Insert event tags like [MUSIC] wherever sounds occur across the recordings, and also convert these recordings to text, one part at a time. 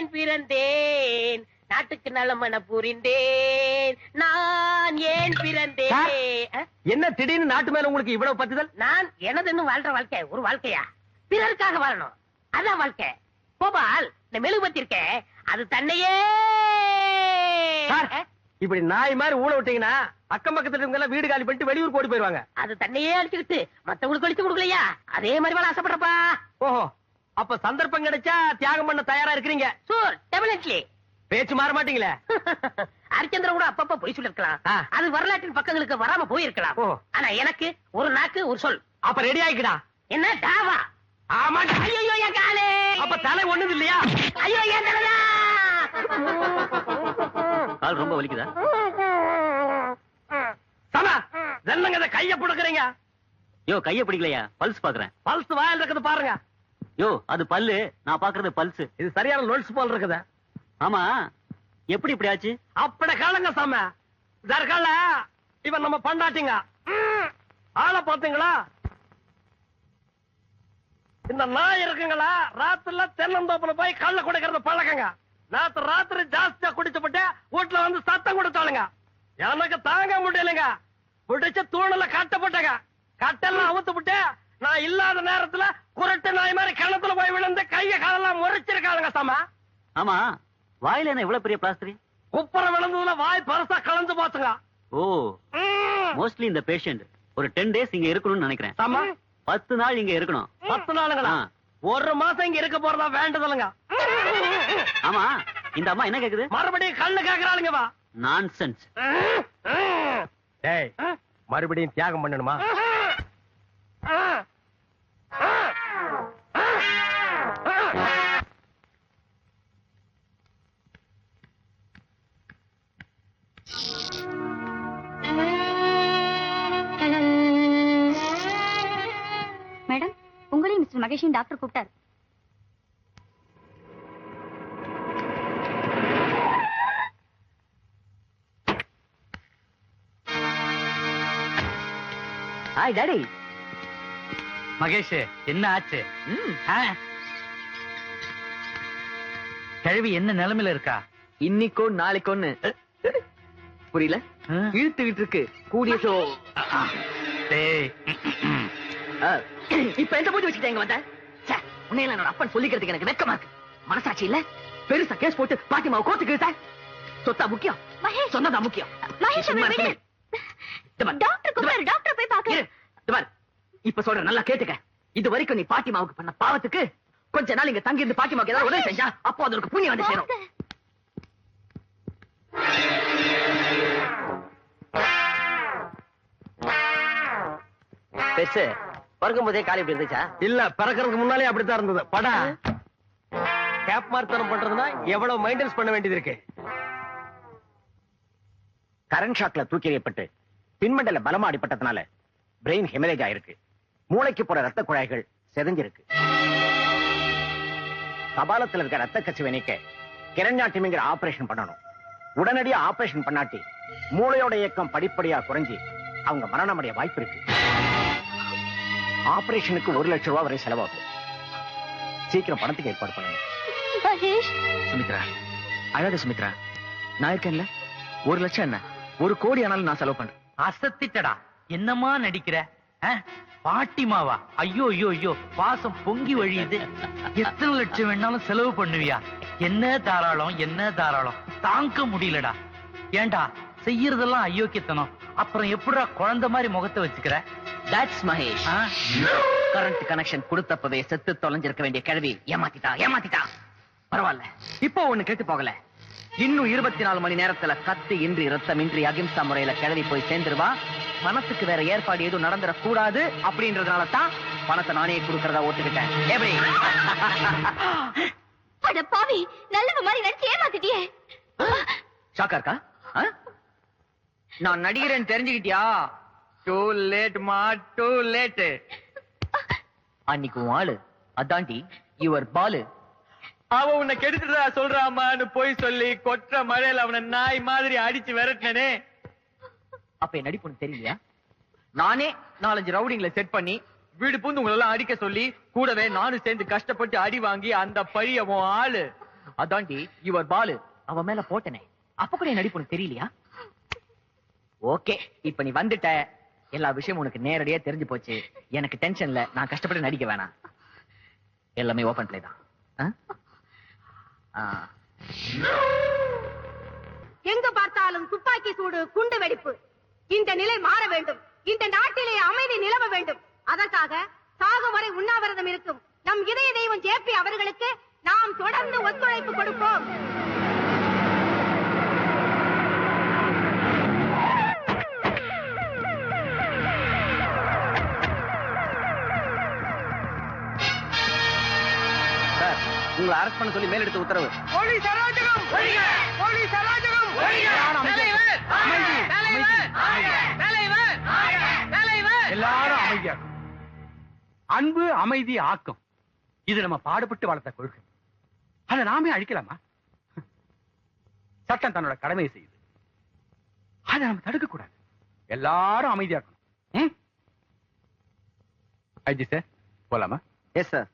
ஏன் பிறந்தேன். நாட்டுக்கு நலமன புரிந்தேன். நான் ஏன் பிறந்தேன்? என்ன திடீர்னு நாட்டு மேல உங்களுக்கு இவ்வளவு பத்துதல்? நான் எனதுன்னு வாழ்ற வாழ்க்கை ஒரு வாழ்க்கையா? பிறருக்காக வாழணும். அதான் வாழ்க்கை. கோபால் இந்த மெழுகுபத்தி இருக்கே அது தன்னையே! இப்படி நாய் மாதிரி ஊழ விட்டீங்கன்னா அக்கம் பக்கத்துல இருக்கவங்க எல்லாம் வீடு காலி பண்ணிட்டு வெளியூர் ஓடி போயிருவாங்க. அது தன்னையே அழிச்சுக்கிட்டு மத்தவங்களுக்கு அழிச்சு கொடுக்கலையா? அதே மாதிரி வாழ ஆசைப்படுறப்பா. ஓஹோ அப்ப சந்தர்ப்பம் கிடைச்சா தியாகம் பண்ண தயாரா இருக்கிறீங்க. சூர் டெபினெட்லி பேச்சு மாற மாட்டீங்களே? [LAUGHS] ஹரிச்சந்திரன் கூட அப்பப்ப பொய் சொல்லிருக்கலாம். அது வரலாற்றின் பக்கங்களுக்கு வராம போயிருக்கலாம். ஓ. ஆனா எனக்கு ஒரு நாக்கு ஒரு சொல். அப்ப ரெடி ஆயிக்கடா. என்ன டாவா ஆமா. ஐயோ என் காலே. அப்ப தலை ஒண்ணுது இல்லையா? ஐயோ என் தலையா? கால் ரொம்ப வலிக்குதா? சமா என்னங்க கைய புடுக்குறீங்க. யோ கைய பிடிக்கலையா? பல்ஸ் பாக்குறேன். பல்ஸ் வாயில் இருக்குது பாருங்க. யோ அது பல்லு. நான் பாக்குறது பல்ஸ். இது சரியான நோட்ஸ் போல் இருக்குது. ஆமா. எப்படி இப்படி ஆச்சு? அப்பட காலங்க சாம. தற்கால இவன் நம்ம பண்டாட்டிங்க. ஆளை பாத்தீங்களா இந்த நாய் இருக்குங்களா? ராத்திரில தென்னந்தோப்புல போய் கள்ள குடிக்கிறது பழக்கங்க. நேற்று ராத்திரி ஜாஸ்தியா குடிச்சுப்பட்டு வீட்டுல வந்து சத்தம் கொடுத்தாளுங்க. எனக்கு தாங்க முடியலைங்க. பிடிச்சு தூணுல கட்டப்பட்டங்க. கட்டெல்லாம் அவுத்து விட்டு நான் இல்லாத நேரத்துல குரட்டு நாய் மாதிரி கிணத்துல போய் விழுந்து கைய காலெல்லாம் முறைச்சிருக்காளுங்க சாமா. ஆமா. வாயில என்ன இவ்வளவு பெரிய பிளாஸ்டரி? குப்புற விழுந்ததுல வாய் பரசா கலந்து போச்சுங்க. ஓ. மோஸ்ட்லி இந்த பேஷண்ட் ஒரு டென் டேஸ் இங்க இருக்கணும்னு நினைக்கிறேன். சாமா. பத்து நாள் இங்க இருக்கணும். பத்து நாளுங்களா. ஒரு மாசம் இங்க இருக்க போறதா வேண்டுதலுங்க. ஆமா. இந்த அம்மா என்ன கேக்குது? மறுபடியும் கண்ணு கேக்குறாளுங்க வா நான்சென்ஸ் டேய் மறுபடியும் தியாகம் பண்ணணுமா? மேடம் உங்களையும் மிஸ்டர் மகேஷின் டாக்டர் கூப்பிட்டார். ஹாய் டாடி மகேஷ் என்ன ஆச்சு? கிழவி என்ன நிலைமையில இருக்கா? இன்னைக்கோ நாளைக்கோன்னு. புரியல? இழுத்துக்கிட்டு இருக்கு கூடிய டேய். இப்ப எந்த பூஜை வச்சுட்டு எங்க வந்த? ச்சே, உன்னையெல்லாம் என்னோட அப்பன் சொல்லிக்கிறதுக்கு எனக்கு வெக்கமா இருக்கு. மனசாட்சி இல்ல? பெருசா கேஸ் போட்டு பாட்டிமாவை கோத்துக்கு சொத்தா முக்கியம்? மகேஷ். சொன்னதா முக்கியம்? டாக்டர் டாக்டர் போய் இப்ப சொல்ற நல்லா கேட்டுக்க. இது வரைக்கும் நீ பாட்டிமாவுக்கு பண்ண பாவத்துக்கு கொஞ்ச நாள் இங்க தங்கி இருந்து பாட்டிமாவுக்கு ஏதாவது உதவி செஞ்சா அப்போ அதற்கு புண்ணியம் வந்து சேரும். பெருசு பிறக்கும் போதே காலி இப்படி இருந்துச்சா? இல்ல பிறக்கிறதுக்கு முன்னாலே அப்படித்தான் இருந்தது. படா. கேப் மார்த்தனம் பண்றதுன்னா எவ்வளவு மெயின்டெனன்ஸ் பண்ண வேண்டியது இருக்கு? கரண்ட் ஷாக்ல தூக்கி எறியப்பட்டு பின்மண்டல பலமா அடிபட்டதுனால பிரெயின் ஹெமரேஜ் ஆயிருக்கு. மூளைக்கு போற ரத்த குழாய்கள் செதஞ்சிருக்கு. கபாலத்துல இருக்க ரத்த கசிவை நீக்க கிரண்யாட்டிமிங்கிற ஆபரேஷன் பண்ணணும். உடனடியா ஆபரேஷன் பண்ணாட்டி மூளையோட இயக்கம் படிப்படியா குறைஞ்சி அவங்க மரணமடைய வாய்ப்பு இருக்கு. ஆபரேஷனுக்கு ஒரு லட்சம் ரூபாய் வரை செலவாகும். சீக்கிரம் பணத்துக்கு ஏற்பாடு பண்ணுங்க. மகேஷ். சுமித்ரா அழாத சுமித்ரா நான் இருக்கேன்ல ஒரு லட்சம் என்ன? ஒரு கோடி ஆனாலும் நான் செலவு பண்றேன். அசத்திட்டடா. என்னமா நடிக்கிற? பாட்டிமாவா? ஐயோ ஐயோ ஐயோ பாசம் பொங்கி வழியுது. எத்தனை லட்சம் வேணாலும் செலவு பண்ணுவியா? என்ன தாராளம் என்ன தாராளம்? தாங்க முடியலடா. ஏன்டா செய்யறதெல்லாம் அயோக்கியத்தனம். அப்புறம் எப்படிடா குழந்தை மாதிரி முகத்தை வச்சுக்கிற? தட்ஸ் மகேஷ்? கரண்ட் கனெக்ஷன் கொடுத்தப்பவே செத்து தொலைஞ்சிருக்க வேண்டிய கிழவி ஏமாத்திட்டா ஏமாத்திட்டா. பரவாயில்ல. இப்போ ஒண்ணு கேட்டு போகல. இன்னும் இருபத்தி நாலு மணி நேரத்துல கத்தி இன்றி ரத்தமின்றி அகிம்சா முறையில கிளவி போய் சேர்ந்துருவா பணத்துக்கு வேற ஏற்பாடு எதுவும் நடந்துடக் கூடாது அப்படின்றதுனால தான் பணத்தை நானே கொடுக்கறதா ஒத்துக்கிட்டேன். எப்படி? அட பாவி நல்லவ மாதிரி நடிச்சு ஏமாத்திட்டியே. ஷாக்கா இருக்கா? நான் நடிகரன் தெரிஞ்சுக்கிட்டியா? டூ லேட் மா டூ லேட் அன்னைக்கு ஆளு அதாண்டி யுவர் பாலு. அவ உன்னை கெடுத்துட்டா சொல்றாமான்னு போய் சொல்லி கொற்ற மழையில அவனை நாய் மாதிரி அடிச்சு விரட்டினே அப்ப என் நடிப்பு உனக்கு தெரியலையா? நானே நாலஞ்சு ரவுடிங்களை செட் பண்ணி வீடு பூந்து உங்களெல்லாம் அடிக்க சொல்லி கூடவே நானும் சேர்ந்து கஷ்டப்பட்டு அடி வாங்கி அந்த பழிய உன் ஆளு. அதாண்டி யுவர் பாலு. அவன் மேல போட்டனே. அப்ப கூட என் நடிப்பு உனக்கு தெரியலையா? ஓகே இப்ப நீ வந்துட்ட. எல்லா விஷயமும் உனக்கு நேரடியா தெரிஞ்சு போச்சு. எனக்கு டென்ஷன்ல நான் கஷ்டப்பட்டு நடிக்க வேணாம். எல்லாமே ஓபன் பிளே தான். ஆ. எங்கு பார்த்தாலும் துப்பாக்கி சூடு குண்டு வெடிப்பு. இந்த நிலை மாற வேண்டும். இந்த நாட்டிலே அமைதி நிலவ வேண்டும். அதற்காக சாகும் வரை உண்ணாவிரதம் இருக்கும். நம் இதய தெய்வம் ஜேபி அவர்களுக்கு நாம் தொடர்ந்து ஒத்துழைப்பு கொடுப்போம். உங்களை அரெஸ்ட் பண்ண சொல்லி மேலெடுத்த உத்தரவு. எல்லாரும் அமைதியா. அன்பு அமைதி ஆக்கம். இது நம்ம பாடுபட்டு வளர்த்த கொள்கை. அதை நாமே அழிக்கலாமா? சட்டம் தன்னோட கடமையை செய்யுது. அதை நம்ம தடுக்க கூடாது எல்லாரும் அமைதியா இருக்கணும். ம்? ஐஜி சார் போலாமா? எஸ் சார்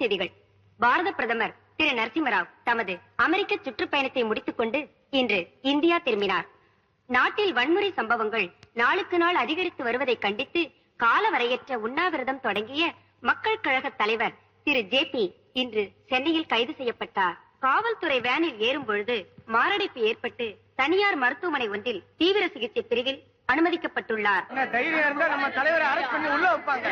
செய்திகள். பாரத பிரதமர் திரு நரசிம்மராவ் தமது அமெரிக்க சுற்றுப்பயணத்தை முடித்துக் கொண்டு இன்று இந்தியா திரும்பினார். நாட்டில் வன்முறை சம்பவங்கள் நாளுக்கு நாள் அதிகரித்து வருவதை கண்டித்து காலவரையற்ற உண்ணாவிரதம் தொடங்கிய மக்கள் கழக தலைவர் திரு ஜே பி இன்று சென்னையில் கைது செய்யப்பட்டார். காவல்துறை வேனில் ஏறும் பொழுது மாரடைப்பு ஏற்பட்டு தனியார் மருத்துவமனை ஒன்றில் தீவிர சிகிச்சை பிரிவில் அனுமதிக்கப்பட்டுள்ளார். தைரியம் இருந்தா நம்ம தலைவரை அரெஸ்ட் பண்ணி உள்ள வைப்பாங்க.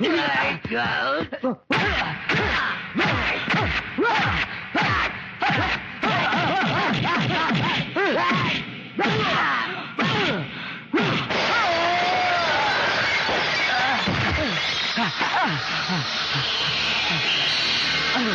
There you go.